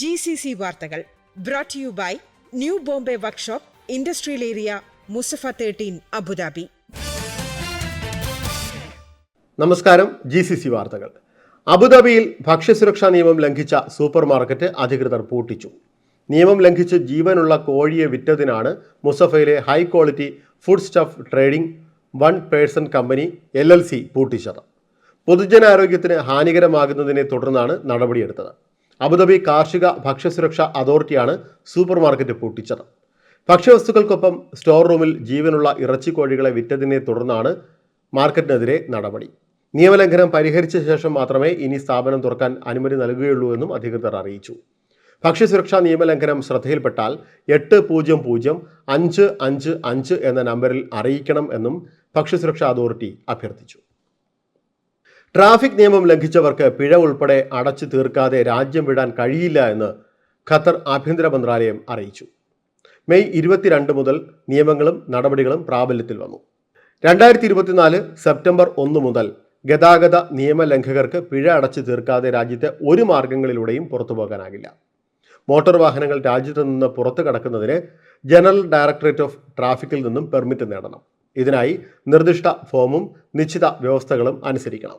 G C C വാർത്തകൾ brought you by New Bombay workshop industrial area Musaffah thirteen Abu Dhabi നമസ്കാരം G C C വാർത്തകൾ. അബുദാബിയിൽ ഭക്ഷ്യസുരക്ഷാ നിയമം ലംഘിച്ച സൂപ്പർ മാർക്കറ്റ് അധികൃതർ പൂട്ടിച്ചു. നിയമം ലംഘിച്ച് ജീവനുള്ള കോഴിയെ വിറ്റതിനാണ് മുസഫയിലെ high quality food stuff trading one person company L L C പൂട്ടിച്ചത്. പൊതുജനാരോഗ്യത്തിന് ഹാനികരമാകുന്നതിനെ തുടർന്നാണ് നടപടിയെടുത്തത്. അബുദാബി കാർഷിക ഭക്ഷ്യസുരക്ഷാ അതോറിറ്റിയാണ് സൂപ്പർ മാർക്കറ്റ് പൂട്ടിച്ചത്. ഭക്ഷ്യവസ്തുക്കൾക്കൊപ്പം സ്റ്റോർ റൂമിൽ ജീവനുള്ള ഇറച്ചി കോഴികളെ വിറ്റതിനെ തുടർന്നാണ് മാർക്കറ്റിനെതിരെ നടപടി. നിയമലംഘനം പരിഹരിച്ച ശേഷം മാത്രമേ ഇനി സ്ഥാപനം തുറക്കാൻ അനുമതി നൽകുകയുള്ളൂ എന്നും അധികൃതർ അറിയിച്ചു. ഭക്ഷ്യസുരക്ഷാ നിയമലംഘനം ശ്രദ്ധയിൽപ്പെട്ടാൽ എട്ട് പൂജ്യം പൂജ്യം അഞ്ച് അഞ്ച് അഞ്ച് എന്ന നമ്പറിൽ അറിയിക്കണം എന്നും ഭക്ഷ്യസുരക്ഷാ അതോറിറ്റി അഭ്യർത്ഥിച്ചു. ട്രാഫിക് നിയമം ലംഘിച്ചവർക്ക് പിഴ ഉൾപ്പെടെ അടച്ചു തീർക്കാതെ രാജ്യം വിടാൻ കഴിയില്ല എന്ന് ഖത്തർ ആഭ്യന്തര മന്ത്രാലയം അറിയിച്ചു. മെയ് ഇരുപത്തിരണ്ട് മുതൽ നിയമങ്ങളും നടപടികളും പ്രാബല്യത്തിൽ വന്നു. രണ്ടായിരത്തി ഇരുപത്തിനാല് സെപ്റ്റംബർ ഒന്ന് മുതൽ ഗതാഗത നിയമലംഘകർക്ക് പിഴ അടച്ചു തീർക്കാതെ രാജ്യത്തെ ഒരു മാർഗങ്ങളിലൂടെയും പുറത്തു പോകാനാകില്ല. മോട്ടോർ വാഹനങ്ങൾ രാജ്യത്ത് നിന്ന് പുറത്തു കടക്കുന്നതിന് ജനറൽ ഡയറക്ടറേറ്റ് ഓഫ് ട്രാഫിക്കിൽ നിന്നും പെർമിറ്റ് നേടണം. ഇതിനായി നിർദ്ദിഷ്ട ഫോമും നിശ്ചിത വ്യവസ്ഥകളും അനുസരിക്കണം.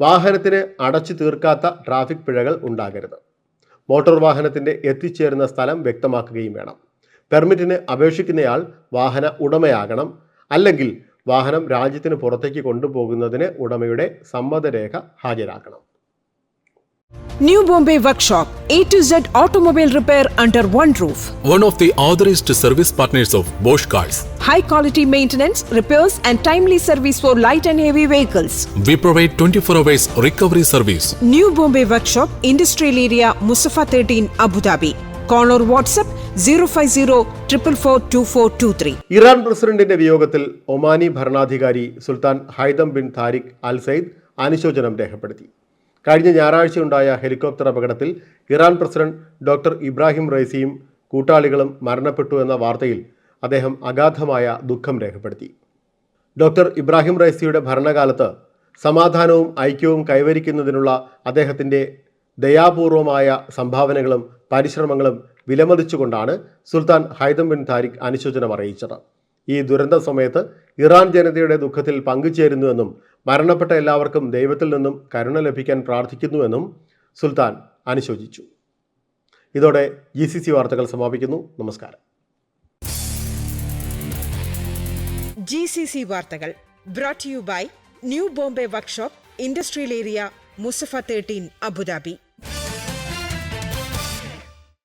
വാഹനത്തിന് അടച്ചു തീർക്കാത്ത ട്രാഫിക് പിഴകൾ ഉണ്ടാകരുത്. മോട്ടോർ വാഹനത്തിന്റെ എത്തിച്ചേരുന്ന സ്ഥലം വ്യക്തമാക്കുകയും വേണം. പെർമിറ്റിന് അപേക്ഷിക്കുന്നയാൾ വാഹന ഉടമയാകണം അല്ലെങ്കിൽ വാഹനം രാജ്യത്തിന് പുറത്തേക്ക് കൊണ്ടുപോകുന്നതിന് ഉടമയുടെ സമ്മതരേഖ ഹാജരാക്കണം. New Bombay Workshop, A to Z automobile repair under one roof. one of the authorized service partners of Bosch Cars. high quality maintenance, repairs, and timely service for light and heavy vehicles. We provide 24 hours recovery service. New Bombay Workshop, Industrial Area, Musafa 13, Abu Dhabi. Call or WhatsApp 050 444 Iran പ്രസിഡന്റിന്റെ വിയോഗത്തിൽ Omani ഭരണാധികാരി Sultan Haitham bin Tariq Al Said അനുശോചനം രേഖപ്പെടുത്തി കഴിഞ്ഞ ഞായറാഴ്ചയുണ്ടായ helicopter അപകടത്തിൽ Iran president doctor Ibrahim റൈസിയും കൂട്ടാളികളും മരണപ്പെട്ടു എന്ന വാർത്തയിൽ അദ്ദേഹം അഗാധമായ ദുഃഖം രേഖപ്പെടുത്തി. ഡോക്ടർ ഇബ്രാഹിം റൈസിയുടെ ഭരണകാലത്ത് സമാധാനവും ഐക്യവും കൈവരിക്കുന്നതിനുള്ള അദ്ദേഹത്തിന്റെ ദയാപൂർവമായ സംഭാവനകളും പരിശ്രമങ്ങളും വിലമതിച്ചുകൊണ്ടാണ് സുൽത്താൻ ഹൈദം ബിൻ താരിഖ് അനുശോചനം അറിയിച്ചത്. ഈ ദുരന്ത സമയത്ത് ഇറാൻ ജനതയുടെ ദുഃഖത്തിൽ പങ്കുചേരുന്നുവെന്നും മരണപ്പെട്ട എല്ലാവർക്കും ദൈവത്തിൽ നിന്നും കരുണ ലഭിക്കാൻ പ്രാർത്ഥിക്കുന്നുവെന്നും സുൽത്താൻ അനുശോചിച്ചു. ഇതോടെ ജി സി സി വാർത്തകൾ സമാപിക്കുന്നു. നമസ്കാരം. ജി സി സി വാർത്തകൾ brought you by new Bombay workshop industrial area Musaffah thirteen Abu Dhabi